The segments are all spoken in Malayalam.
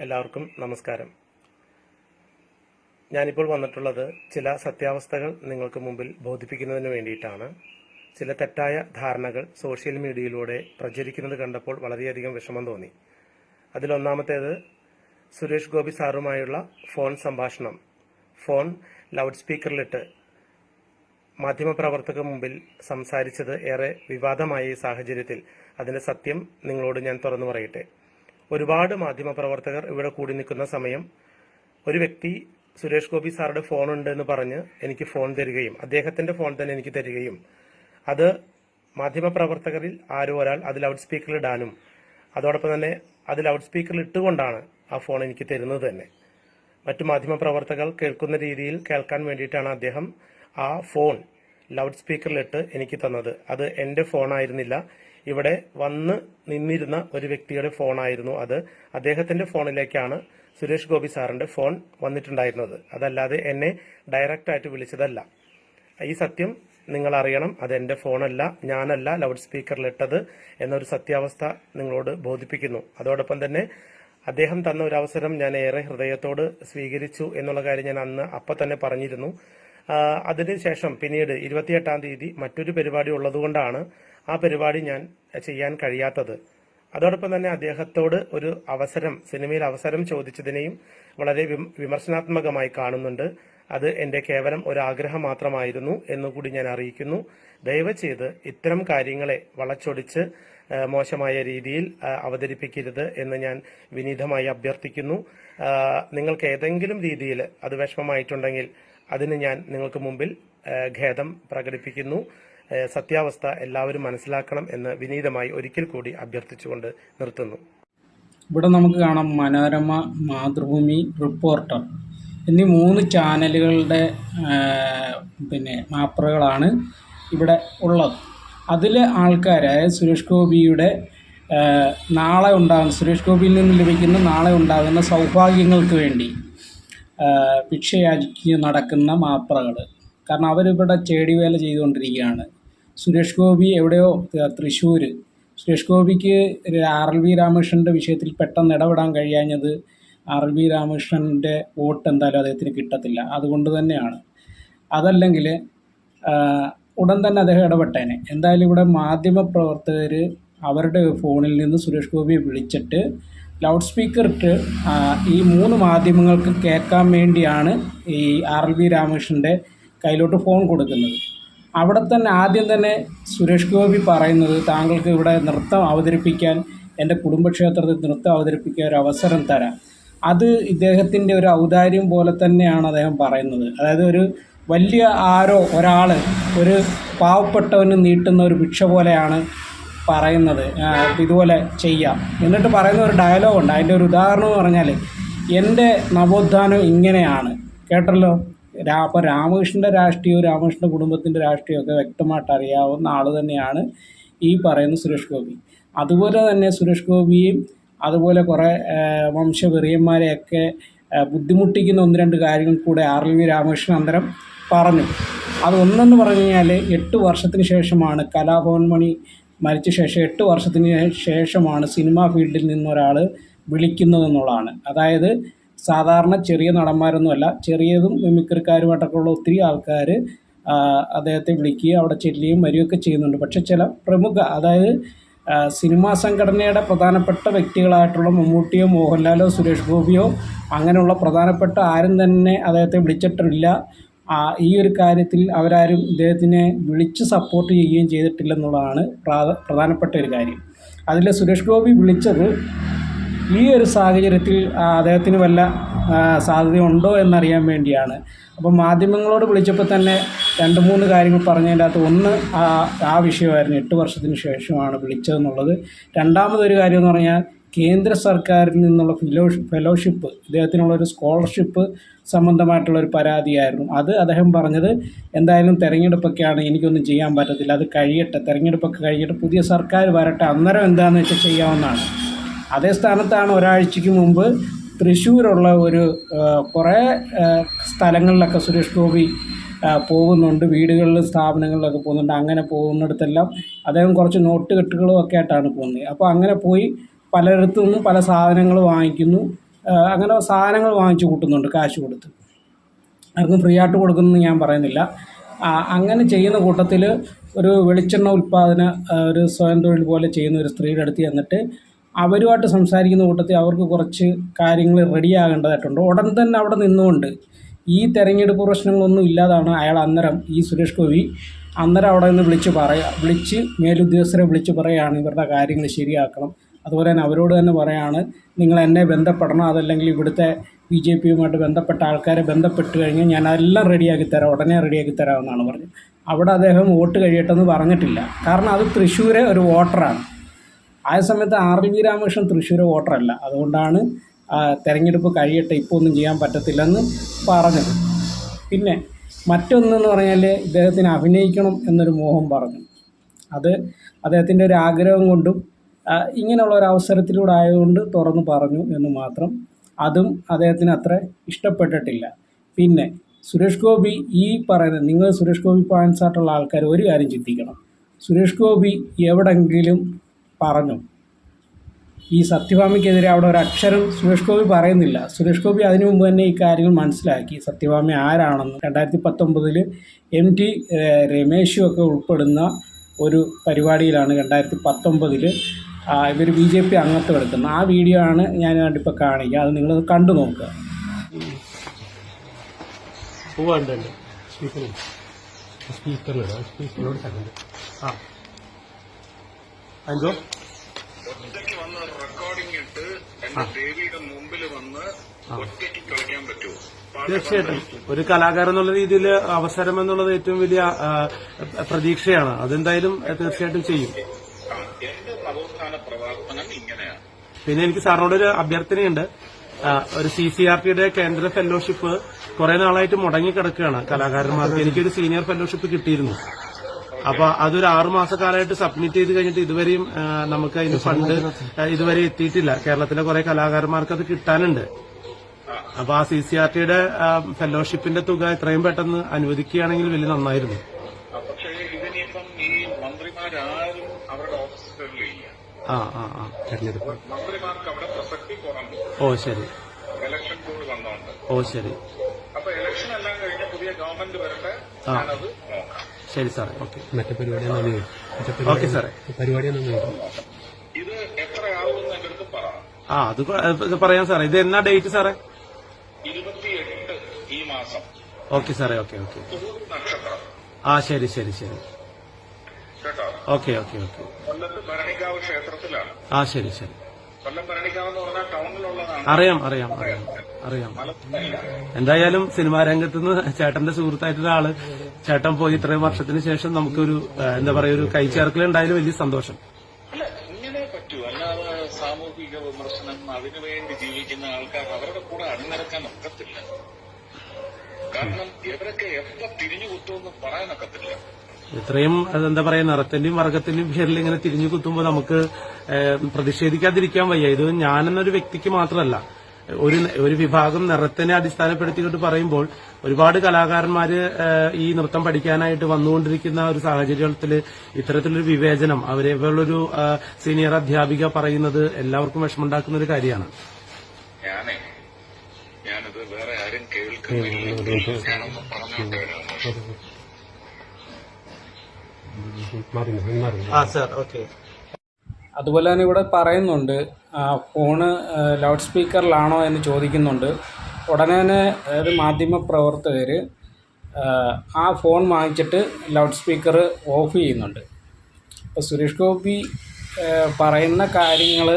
എല്ലാവർക്കും നമസ്കാരം. ഞാനിപ്പോൾ വന്നിട്ടുള്ളത് ചില സത്യാവസ്ഥകൾ നിങ്ങൾക്ക് മുമ്പിൽ ബോധിപ്പിക്കുന്നതിന് വേണ്ടിയിട്ടാണ്. ചില തെറ്റായ ധാരണകൾ സോഷ്യൽ മീഡിയയിലൂടെ പ്രചരിക്കുന്നത് കണ്ടപ്പോൾ വളരെയധികം വിഷമം തോന്നി. അതിലൊന്നാമത്തേത് സുരേഷ് ഗോപി സാറുമായുള്ള ഫോൺ സംഭാഷണം. ഫോൺ ലൗഡ് സ്പീക്കറിലിട്ട് മാധ്യമപ്രവർത്തക മുമ്പിൽ സംസാരിച്ചത് ഏറെ വിവാദമായ ഈ സാഹചര്യത്തിൽ. അതിന്റെ സത്യം നിങ്ങളോട് ഞാൻ തുറന്നു പറയട്ടെ. ഒരുപാട് മാധ്യമപ്രവർത്തകർ ഇവിടെ കൂടി നിൽക്കുന്ന സമയം ഒരു വ്യക്തി സുരേഷ് ഗോപി സാറുടെ ഫോൺ ഉണ്ട് എന്ന് പറഞ്ഞ് എനിക്ക് ഫോൺ തരികയും അദ്ദേഹത്തിന്റെ ഫോൺ തന്നെ എനിക്ക് തരികയും അത് മാധ്യമപ്രവർത്തകരിൽ ആരോ ഒരാൾ അത് ലൗഡ് സ്പീക്കറിൽ ഇടാനും അതോടൊപ്പം തന്നെ അത് ലൗഡ് സ്പീക്കറിൽ ഇട്ടുകൊണ്ടാണ് ആ ഫോൺ എനിക്ക് തരുന്നത് തന്നെ. മറ്റു മാധ്യമപ്രവർത്തകർ കേൾക്കുന്ന രീതിയിൽ കേൾക്കാൻ വേണ്ടിയിട്ടാണ് അദ്ദേഹം ആ ഫോൺ ലൗഡ് സ്പീക്കറിലിട്ട് എനിക്ക് തന്നത്. അത് എന്റെ ഫോണായിരുന്നില്ല ഇവിടെ വന്ന് നിന്നിരുന്ന ഒരു വ്യക്തിയുടെ ഫോണായിരുന്നു അത്. അദ്ദേഹത്തിന്റെ ഫോണിലേക്കാണ് സുരേഷ് ഗോപി സാറിന്റെ ഫോൺ വന്നിട്ടുണ്ടായിരുന്നത്. അതല്ലാതെ എന്നെ ഡയറക്റ്റ് ആയിട്ട് വിളിച്ചതല്ല. ഈ സത്യം നിങ്ങൾ അറിയണം അത് എന്റെ ഫോണല്ല ഞാനല്ല ലൗഡ് സ്പീക്കറിലിട്ടത് എന്നൊരു സത്യാവസ്ഥ നിങ്ങളോട് ബോധിപ്പിക്കുന്നു. അതോടൊപ്പം തന്നെ അദ്ദേഹം തന്ന ഒരു അവസരം ഞാൻ ഏറെ ഹൃദയത്തോട് സ്വീകരിച്ചു എന്നുള്ള കാര്യം ഞാൻ അന്ന് അപ്പം തന്നെ പറഞ്ഞിരുന്നു. അതിനുശേഷം പിന്നീട് ഇരുപത്തിയെട്ടാം തീയതി മറ്റൊരു പരിപാടി ഉള്ളതുകൊണ്ടാണ് ആ പരിപാടി ഞാൻ ചെയ്യാൻ കഴിയാത്തത്. അതോടൊപ്പം തന്നെ അദ്ദേഹത്തോട് ഒരു അവസരം സിനിമയിൽ അവസരം ചോദിച്ചതിനെയും വളരെ വിമർശനാത്മകമായി കാണുന്നുണ്ട്. അത് എന്റെ കേവലം ഒരു ആഗ്രഹം മാത്രമായിരുന്നു എന്നുകൂടി ഞാൻ അറിയിക്കുന്നു. ദയവ് ചെയ്ത് ഇത്തരം കാര്യങ്ങളെ വളച്ചൊടിച്ച് മോശമായ രീതിയിൽ അവതരിപ്പിക്കരുത് എന്ന് ഞാൻ വിനീതമായി അഭ്യർത്ഥിക്കുന്നു. നിങ്ങൾക്ക് ഏതെങ്കിലും രീതിയിൽ അത് വിഷമമായിട്ടുണ്ടെങ്കിൽ അതിന് ഞാൻ നിങ്ങൾക്ക് മുമ്പിൽ ഖേദം പ്രകടിപ്പിക്കുന്നു. സത്യാവസ്ഥ എല്ലാവരും മനസ്സിലാക്കണം എന്ന് വിനീതമായി ഒരിക്കൽ കൂടി അഭ്യർത്ഥിച്ചുകൊണ്ട് നിർത്തുന്നു. ഇവിടെ നമുക്ക് കാണാം മനോരമ മാതൃഭൂമി റിപ്പോർട്ടർ. എന്നീ മൂന്ന് ചാനലുകളുടെ പിന്നെ മാപ്പറുകളാണ് ഇവിടെ ഉള്ളത്. അതിലെ ആൾക്കാരായ സുരേഷ് ഗോപിയുടെ നാളെ ഉണ്ടാകുന്ന സുരേഷ് ഗോപിയിൽ നിന്ന് ലഭിക്കുന്ന നാളെ ഉണ്ടാകുന്ന സൗഭാഗ്യങ്ങൾക്ക് വേണ്ടി ഭിക്ഷയാചിക്ക് നടക്കുന്ന മാപ്രകൾ കാരണം അവരിവിടെ ചേടിവേല ചെയ്തുകൊണ്ടിരിക്കുകയാണ്. സുരേഷ് ഗോപി എവിടെയോ തൃശ്ശൂർ സുരേഷ് ഗോപിക്ക് ആർ എൽ വി രാമകൃഷ്ണന്റെ വിഷയത്തിൽ പെട്ടെന്ന് ഇടപെടാൻ കഴിയാഞ്ഞത് ആർ എൽ വി രാമകൃഷ്ണന്റെ വോട്ട് എന്തായാലും അദ്ദേഹത്തിന് കിട്ടത്തില്ല. അതുകൊണ്ട് തന്നെയാണ്. അതല്ലെങ്കിൽ ഉടൻ തന്നെ അദ്ദേഹം ഇടപെട്ടേനെ. എന്തായാലും ഇവിടെ മാധ്യമപ്രവർത്തകർ അവരുടെ ഫോണിൽ നിന്ന് സുരേഷ് ഗോപിയെ വിളിച്ചിട്ട് ലൗഡ് സ്പീക്കർ ഇട്ട് ഈ മൂന്ന് മാധ്യമങ്ങൾക്ക് കേൾക്കാൻ വേണ്ടിയാണ് ഈ ആർ എൽ വി രാമകൃഷ്ണന്റെ കയ്യിലോട്ട് ഫോൺ കൊടുക്കുന്നത്. അവിടെ തന്നെ ആദ്യം തന്നെ സുരേഷ് ഗോപി പറയുന്നത് താങ്കൾക്ക് ഇവിടെ നൃത്തം അവതരിപ്പിക്കാൻ എന്റെ കുടുംബക്ഷേത്രത്തിൽ നൃത്തം അവതരിപ്പിക്കാൻ ഒരു അവസരം തരാം. അത് ഇദ്ദേഹത്തിന്റെ ഒരു ഔദാര്യം പോലെ തന്നെയാണ് അദ്ദേഹം പറയുന്നത്. അതായത് ഒരു വലിയ ആരോ ഒരാൾ ഒരു പാവപ്പെട്ടവന് നീട്ടുന്ന ഒരു ഭിക്ഷ പോലെയാണ് പറയുന്നത്. ഇതുപോലെ ചെയ്യാം. എന്നിട്ട് പറയുന്ന ഒരു ഡയലോഗുണ്ട് അതിന്റെ ഒരു ഉദാഹരണം എന്ന് പറഞ്ഞാൽ എന്റെ നവോത്ഥാനം ഇങ്ങനെയാണ്. കേട്ടല്ലോ? അപ്പോൾ രാമകൃഷ്ണന്റെ രാഷ്ട്രീയവും രാമകൃഷ്ണ കുടുംബത്തിന്റെ രാഷ്ട്രീയമൊക്കെ വ്യക്തമായിട്ട് അറിയാവുന്ന ആൾ തന്നെയാണ് ഈ പറയുന്ന സുരേഷ് ഗോപി. അതുപോലെ തന്നെ സുരേഷ് ഗോപിയും അതുപോലെ കുറേ വംശവെറിയന്മാരെയൊക്കെ ബുദ്ധിമുട്ടിക്കുന്ന ഒന്ന് രണ്ട് കാര്യങ്ങൾ കൂടെ ആർ എൽ വി രാമകൃഷ്ണൻ അന്തരം പറഞ്ഞു. അത് ഒന്നെന്ന് പറഞ്ഞു കഴിഞ്ഞാൽ എട്ട് വർഷത്തിന് ശേഷമാണ് കലാഭവൻ മണി മരിച്ച ശേഷം എട്ട് വർഷത്തിന് ശേഷമാണ് സിനിമാ ഫീൽഡിൽ നിന്നൊരാൾ വിളിക്കുന്നതെന്നുള്ളതാണ് അതായത് സാധാരണ ചെറിയ നടന്മാരൊന്നുമല്ല ചെറിയതും മിമിക്രിക്കാരുമായിട്ടൊക്കെയുള്ള ഒത്തിരി ആൾക്കാർ അദ്ദേഹത്തെ വിളിക്കുകയും അവിടെ ചെല്ലുകയും വരികയൊക്കെ ചെയ്യുന്നുണ്ട്. പക്ഷെ ചില പ്രമുഖ അതായത് സിനിമാ സംഘടനയുടെ പ്രധാനപ്പെട്ട വ്യക്തികളായിട്ടുള്ള മമ്മൂട്ടിയോ മോഹൻലാലോ സുരേഷ് ഗോപിയോ അങ്ങനെയുള്ള പ്രധാനപ്പെട്ട ആരും തന്നെ അദ്ദേഹത്തെ വിളിച്ചിട്ടില്ല. ഈ ഒരു കാര്യത്തിൽ അവരാരും ഇദ്ദേഹത്തിനെ വിളിച്ച് സപ്പോർട്ട് ചെയ്യുകയും ചെയ്തിട്ടില്ലെന്നുള്ളതാണ് പ്രാധ- പ്രധാനപ്പെട്ട ഒരു കാര്യം. അതിൽ സുരേഷ് ഗോപി വിളിച്ചത് ഈ ഒരു സാഹചര്യത്തിൽ അദ്ദേഹത്തിന് വല്ല സാധ്യതയുണ്ടോ എന്നറിയാൻ വേണ്ടിയാണ്. അപ്പോൾ മാധ്യമങ്ങളോട് വിളിച്ചപ്പോൾ തന്നെ രണ്ട് മൂന്ന് കാര്യങ്ങൾ പറഞ്ഞതിന്റെ അകത്ത് ഒന്ന് ആ ആ വിഷയമായിരുന്നു. എട്ട് വർഷത്തിന് ശേഷമാണ് വിളിച്ചതെന്നുള്ളത്. രണ്ടാമതൊരു കാര്യം എന്ന് പറഞ്ഞാൽ കേന്ദ്ര സർക്കാരിൽ നിന്നുള്ള ഫെലോ ഫെലോഷിപ്പ് ഇദ്ദേഹത്തിനുള്ള ഒരു സ്കോളർഷിപ്പ് സംബന്ധമായിട്ടുള്ള ഒരു പരാതിയായിരുന്നു. അത് അദ്ദേഹം പറഞ്ഞത് എന്തായാലും തെരഞ്ഞെടുപ്പൊക്കെയാണ് എനിക്കൊന്നും ചെയ്യാൻ പറ്റത്തില്ല. അത് കഴിയട്ടെ. തെരഞ്ഞെടുപ്പൊക്കെ കഴിയട്ടെ പുതിയ സർക്കാർ വരട്ടെ. അന്നേരം എന്താണെന്ന് വെച്ചാൽ ചെയ്യാവുന്നതാണ്. അതേ സ്ഥാനത്താണ് ഒരാഴ്ചയ്ക്ക് മുമ്പ് തൃശ്ശൂരുള്ള ഒരു കുറേ സ്ഥലങ്ങളിലൊക്കെ സുരേഷ് ഗോപി പോകുന്നുണ്ട്. വീടുകളിലും സ്ഥാപനങ്ങളിലൊക്കെ പോകുന്നുണ്ട്. അങ്ങനെ പോകുന്നിടത്തെല്ലാം അദ്ദേഹം കുറച്ച് നോട്ട് കെട്ടുകളും ഒക്കെ ആയിട്ടാണ് പോകുന്നത്. അപ്പോൾ അങ്ങനെ പോയി പലയിടത്തു നിന്നും പല സാധനങ്ങൾ വാങ്ങിക്കുന്നു. അങ്ങനെ സാധനങ്ങൾ വാങ്ങിച്ചു കൂട്ടുന്നുണ്ട് കാശ് കൊടുത്ത്. ആർക്കും ഫ്രീ ആയിട്ട് കൊടുക്കുന്നു ഞാൻ പറയുന്നില്ല. അങ്ങനെ ചെയ്യുന്ന കൂട്ടത്തിൽ ഒരു വെളിച്ചെണ്ണ ഉൽപ്പാദന ഒരു സ്വയം തൊഴിൽ പോലെ ചെയ്യുന്ന ഒരു സ്ത്രീയുടെ അടുത്ത് ചെന്നിട്ട് അവരുമായിട്ട് സംസാരിക്കുന്ന കൂട്ടത്തിൽ അവർക്ക് കുറച്ച് കാര്യങ്ങൾ റെഡിയാകേണ്ടതായിട്ടുണ്ട് ഉടൻ തന്നെ അവിടെ നിന്നുകൊണ്ട് ഈ തെരഞ്ഞെടുപ്പ് പ്രശ്നങ്ങളൊന്നും ഇല്ലാതാണ് അയാൾ അന്നേരം ഈ സുരേഷ് ഗോപി. അന്നേരം അവിടെ നിന്ന് വിളിച്ച് പറയുക വിളിച്ച് മേലുദ്യോഗസ്ഥരെ വിളിച്ച് പറയുകയാണ് ഇവരുടെ കാര്യങ്ങൾ ശരിയാക്കണം. അതുപോലെ തന്നെ അവരോട് തന്നെ പറയാണ് നിങ്ങൾ എന്നെ ബന്ധപ്പെടണം. അതല്ലെങ്കിൽ ഇവിടുത്തെ ബി ജെ പിയുമായിട്ട് ബന്ധപ്പെട്ട ആൾക്കാരെ ബന്ധപ്പെട്ട് കഴിഞ്ഞാൽ ഞാൻ എല്ലാം റെഡിയാക്കി തരാം. ഉടനെ റെഡിയാക്കി തരാമെന്നാണ് പറഞ്ഞത്. അവിടെ അദ്ദേഹം വോട്ട് കഴിയട്ടെന്ന് പറഞ്ഞിട്ടില്ല. കാരണം അത് തൃശ്ശൂരെ ഒരു വോട്ടറാണ്. ആ സമയത്ത് ആർ വി രാമകൃഷ്ണൻ തൃശ്ശൂർ വോട്ടറല്ല. അതുകൊണ്ടാണ് തെരഞ്ഞെടുപ്പ് കഴിയട്ടെ ഇപ്പോൾ ഒന്നും ചെയ്യാൻ പറ്റത്തില്ലെന്ന് പറഞ്ഞത്. പിന്നെ മറ്റൊന്നെന്ന് പറഞ്ഞാൽ ഇദ്ദേഹത്തിന് അഭിനയിക്കണം എന്നൊരു മോഹം പറഞ്ഞു. അത് അദ്ദേഹത്തിന്റെ ഒരു ആഗ്രഹം കൊണ്ടും ഇങ്ങനെയുള്ള ഒരു അവസരത്തിലൂടെ ആയതുകൊണ്ട് തുറന്നു പറഞ്ഞു എന്ന് മാത്രം. അതും അദ്ദേഹത്തിന് അത്ര ഇഷ്ടപ്പെട്ടിട്ടില്ല. പിന്നെ സുരേഷ് ഗോപി ഈ പറയുന്നത് നിങ്ങൾ സുരേഷ് ഗോപി ഫാൻസായിട്ടുള്ള ആൾക്കാർ ഒരു കാര്യം ചിന്തിക്കണം. സുരേഷ് ഗോപി എവിടെങ്കിലും പറഞ്ഞു. ഈ സത്യഭാമയ്ക്കെതിരെ അവിടെ ഒരു അക്ഷരം സുരേഷ് ഗോപി പറയുന്നില്ല. സുരേഷ് ഗോപി അതിനു മുമ്പ് തന്നെ ഈ കാര്യങ്ങൾ മനസ്സിലാക്കി. സത്യഭാമ ആരാണെന്ന് രണ്ടായിരത്തി പത്തൊമ്പതിൽ എം ടി രമേശും ഒക്കെ ഉൾപ്പെടുന്ന ഒരു പരിപാടിയിലാണ് രണ്ടായിരത്തി പത്തൊമ്പതിൽ ഇവർ ബി ജെ പി അംഗത്വം എടുക്കുന്നത്. ആ വീഡിയോ ആണ് ഞാൻ ഇപ്പോൾ കാണിക്കുക. അത് നിങ്ങൾ കണ്ടു നോക്കുക. സ്പീക്കറിലിടാം സ്പീക്കറിനോട് ആ. എന്തോ ഒറ്റയ്ക്ക് വന്ന് റെക്കോർഡിംഗ് ഇട്ട് എന്റെ ദേവിയുടെ മുമ്പിൽ വന്ന് ഒറ്റയ്ക്ക് കളിക്കാൻ പറ്റുമോ? തീർച്ചയായിട്ടും. ഒരു കലാകാരൻ എന്നുള്ള രീതിയിൽ അവസരം എന്നുള്ളത് ഏറ്റവും വലിയ പ്രതീക്ഷയാണ്. അതെന്തായാലും തീർച്ചയായിട്ടും ചെയ്യും. എന്റെ നവോത്ഥാന പ്രവർത്തനം ഇങ്ങനെയാണ്. പിന്നെ എനിക്ക് സാറിനോട് ഒരു അഭ്യർത്ഥനയുണ്ട് ഒരു സി സി ആർ ടിയുടെ കേന്ദ്ര ഫെലോഷിപ്പ് കുറെ നാളായിട്ട് മുടങ്ങി കിടക്കുകയാണ് കലാകാരന്മാർക്ക്. എനിക്കൊരു സീനിയർ ഫെലോഷിപ്പ് കിട്ടിയിരുന്നു. അപ്പൊ അതൊരു ആറുമാസ കാലമായിട്ട് സബ്മിറ്റ് ചെയ്ത് കഴിഞ്ഞിട്ട് ഇതുവരെയും നമുക്ക് അതിന് ഫണ്ട് ഇതുവരെ എത്തിയിട്ടില്ല. കേരളത്തിലെ കുറെ കലാകാരന്മാർക്ക് അത് കിട്ടാനുണ്ട്. അപ്പൊ ആ സി സി ആർ ടിയുടെ ഫെലോഷിപ്പിന്റെ തുക എത്രയും പെട്ടെന്ന് അനുവദിക്കുകയാണെങ്കിൽ വലിയ നന്നായിരുന്നു. ആ, ആ തെരഞ്ഞെടുപ്പ്. ഓ ശരി. ഓ ശരി. അപ്പൊ ഇലക്ഷൻ എല്ലാം കഴിഞ്ഞ് പുതിയ ഗവൺമെന്റ് വരട്ടെ ശരി സാറേ. ഓക്കെ. മറ്റേ പരിപാടി നന്ദി ഓക്കെ സാറേ. പരിപാടി നന്ദി ഇത് ആ അത് പറയാം സാറേ. ഇത് എന്നാ ഡേറ്റ് സാറേ? ഇരുപത്തിയെട്ട് ഈ മാസം. ഓക്കെ സാറേ ഓക്കെ ഓക്കെ. ആ ശരി ശരി ശരി. Okay okay okay. കൊല്ലത്ത് ഭരണിക്കാവ് ക്ഷേത്രത്തിലാണ്. ആ ശരി ശരി. കൊല്ലം ഭരണിക്കാവ് എന്ന് പറഞ്ഞാൽ ടൗണിലുള്ളതാണ്. അറിയാം അറിയാം അറിയാം അറിയാം. എന്തായാലും സിനിമാ രംഗത്തുനിന്ന് ചേട്ടന്റെ സുഹൃത്തായിട്ടുള്ള ആൾ ചേട്ടൻ പോയി ഇത്രയും വർഷത്തിന് ശേഷം നമുക്കൊരു എന്താ പറയാ ഒരു കൈച്ചേർക്കൽ ഉണ്ടായാലും വലിയ സന്തോഷം. അല്ല ഇങ്ങനെ പറ്റൂ. അല്ലാതെ സാമൂഹിക വിമർശനം അതിനുവേണ്ടി ജീവിക്കുന്ന ആൾക്കാർ അവരുടെ കൂടെ അണിനിരക്കാൻ ഒക്കത്തില്ല. കാരണം ഇവരൊക്കെ എപ്പോ തിരിഞ്ഞു കുത്തുമെന്ന് പറയാനൊക്കത്തില്ല. ഇത്രയും എന്താ പറയാ നിറത്തിന്റെയും വർഗത്തിന്റെയും പേരിൽ ഇങ്ങനെ തിരിഞ്ഞു കുത്തുമ്പോൾ നമുക്ക് പ്രതിഷേധിക്കാതിരിക്കാൻ വയ്യ. ഇത് ഞാനെന്നൊരു വ്യക്തിക്ക് മാത്രമല്ല. ഒരു ഒരു വിഭാഗം നിറത്തിനെ അടിസ്ഥാനപ്പെടുത്തിക്കൊണ്ട് പറയുമ്പോൾ ഒരുപാട് കലാകാരന്മാര് ഈ നൃത്തം പഠിക്കാനായിട്ട് വന്നുകൊണ്ടിരിക്കുന്ന ഒരു സാഹചര്യത്തിൽ ഇത്തരത്തിലൊരു വിവേചനം അവരെ പോലൊരു സീനിയർ അധ്യാപിക പറയുന്നത് എല്ലാവർക്കും വിഷമമുണ്ടാക്കുന്ന ഒരു കാര്യമാണ് ഞാനിത് വേറെ ആരും കേൾക്കുന്നില്ല ഞാനൊന്ന് പറഞ്ഞോട്ടെ. ആ സാർ ഓക്കെ അതുപോലെ തന്നെ ഇവിടെ പറയുന്നുണ്ട് ഫോണ് ലൗഡ് സ്പീക്കറിലാണോ എന്ന് ചോദിക്കുന്നുണ്ട്. ഉടനെ തന്നെ അതായത് മാധ്യമപ്രവർത്തകർ ആ ഫോൺ വാങ്ങിച്ചിട്ട് ലൗഡ് സ്പീക്കർ ഓഫ് ചെയ്യുന്നുണ്ട്. അപ്പോൾ സുരേഷ് ഗോപി പറയുന്ന കാര്യങ്ങൾ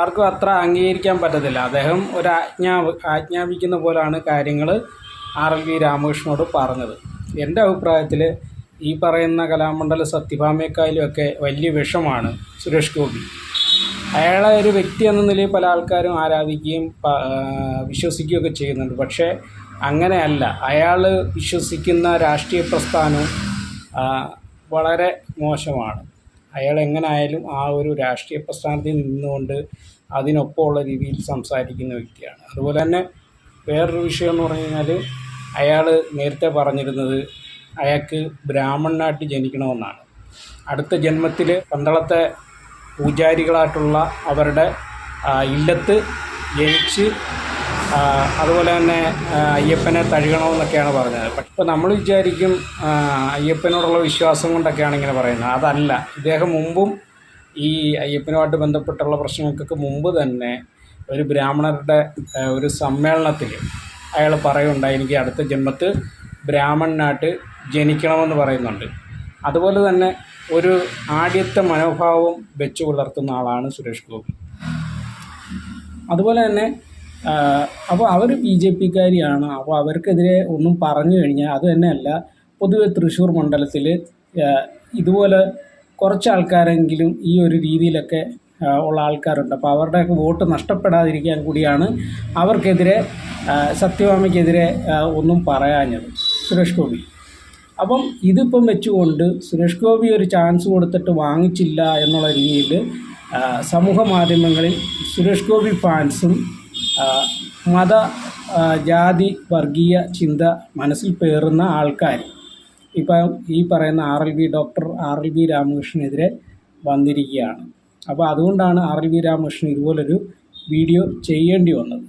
ആർക്കും അത്ര അംഗീകരിക്കാൻ പറ്റത്തില്ല. അദ്ദേഹം ഒരു ആജ്ഞാ ആജ്ഞാപിക്കുന്ന പോലാണ് കാര്യങ്ങൾ ആർ എൽ വി രാമകൃഷ്ണനോട് പറഞ്ഞത്. എന്റെ അഭിപ്രായത്തിൽ ഈ പറയുന്ന കലാമണ്ഡല സത്യഭാമയെക്കാളും ഒക്കെ വലിയ വിഷമാണ് സുരേഷ് ഗോപി. അയാളെ ഒരു വ്യക്തി എന്ന നിലയിൽ പല ആൾക്കാരും ആരാധിക്കുകയും വിശ്വസിക്കുകയൊക്കെ ചെയ്യുന്നുണ്ട്. പക്ഷേ അങ്ങനെയല്ല. അയാൾ വിശ്വസിക്കുന്ന രാഷ്ട്രീയ പ്രസ്ഥാനവും വളരെ മോശമാണ്. അയാൾ എങ്ങനായാലും ആ ഒരു രാഷ്ട്രീയ പ്രസ്ഥാനത്തിൽ നിന്നുകൊണ്ട് അതിനൊപ്പമുള്ള രീതിയിൽ സംസാരിക്കുന്ന വ്യക്തിയാണ്. അതുപോലെ തന്നെ വേറൊരു വിഷയം എന്ന് പറഞ്ഞു കഴിഞ്ഞാൽ അയാൾ നേരത്തെ പറഞ്ഞിരുന്നത് അയാൾക്ക് ബ്രാഹ്മണനായിട്ട് ജനിക്കണമെന്നാണ്. അടുത്ത ജന്മത്തിൽ പന്തളത്തെ പൂജാരികളായിട്ടുള്ള അവരുടെ ഇല്ലത്ത് ജനിച്ച് അതുപോലെ തന്നെ അയ്യപ്പനെ തഴുകണമെന്നൊക്കെയാണ് പറഞ്ഞത്. പക്ഷെ നമ്മൾ വിചാരിക്കും അയ്യപ്പനോടുള്ള വിശ്വാസം കൊണ്ടൊക്കെയാണ് ഇങ്ങനെ പറയുന്നത്. അതല്ല. ഇദ്ദേഹം മുമ്പും ഈ അയ്യപ്പനുമായിട്ട് ബന്ധപ്പെട്ടുള്ള പ്രശ്നങ്ങൾക്കൊക്കെ മുമ്പ് തന്നെ ഒരു ബ്രാഹ്മണരുടെ ഒരു സമ്മേളനത്തിൽ അയാൾ പറയുണ്ടായി എനിക്ക് അടുത്ത ജന്മത്ത് ബ്രാഹ്മണനായിട്ട് ജനിക്കണമെന്ന് പറയുന്നുണ്ട്. അതുപോലെ തന്നെ ഒരു ആദ്യത്തെ മനോഭാവം വെച്ചു പുലർത്തുന്ന ആളാണ് സുരേഷ് ഗോപി. അതുപോലെ തന്നെ അപ്പോൾ അവർ ബി ജെ പിക്കാരിയാണ്. അപ്പോൾ അവർക്കെതിരെ ഒന്നും പറഞ്ഞു കഴിഞ്ഞാൽ അത് തന്നെയല്ല പൊതുവെ തൃശ്ശൂർ മണ്ഡലത്തിൽ ഇതുപോലെ കുറച്ച് ആൾക്കാരെങ്കിലും ഈ ഒരു രീതിയിലൊക്കെ ഉള്ള ആൾക്കാരുണ്ട്. അപ്പോൾ അവരുടെയൊക്കെ വോട്ട് നഷ്ടപ്പെടാതിരിക്കാൻ കൂടിയാണ് അവർക്കെതിരെ സത്യഭാമയ്ക്കെതിരെ ഒന്നും പറയാഞ്ഞത് സുരേഷ് ഗോപി. അപ്പം ഇതിപ്പം വെച്ചുകൊണ്ട് സുരേഷ് ഗോപി ഒരു ചാൻസ് കൊടുത്തിട്ട് വാങ്ങിച്ചില്ല എന്നുള്ള രീതിയിൽ സമൂഹ മാധ്യമങ്ങളിൽ സുരേഷ് ഗോപി ഫാൻസും മത ജാതി വർഗീയ ചിന്ത മനസ്സിൽ പേറുന്ന ആൾക്കാർ ഇപ്പം ഈ പറയുന്ന R L V doctor R L V രാമകൃഷ്ണനെതിരെ വന്നിരിക്കുകയാണ്. അപ്പോൾ അതുകൊണ്ടാണ് ആർ എൽ വി രാമകൃഷ്ണൻ ഇതുപോലൊരു വീഡിയോ ചെയ്യേണ്ടി വന്നത്.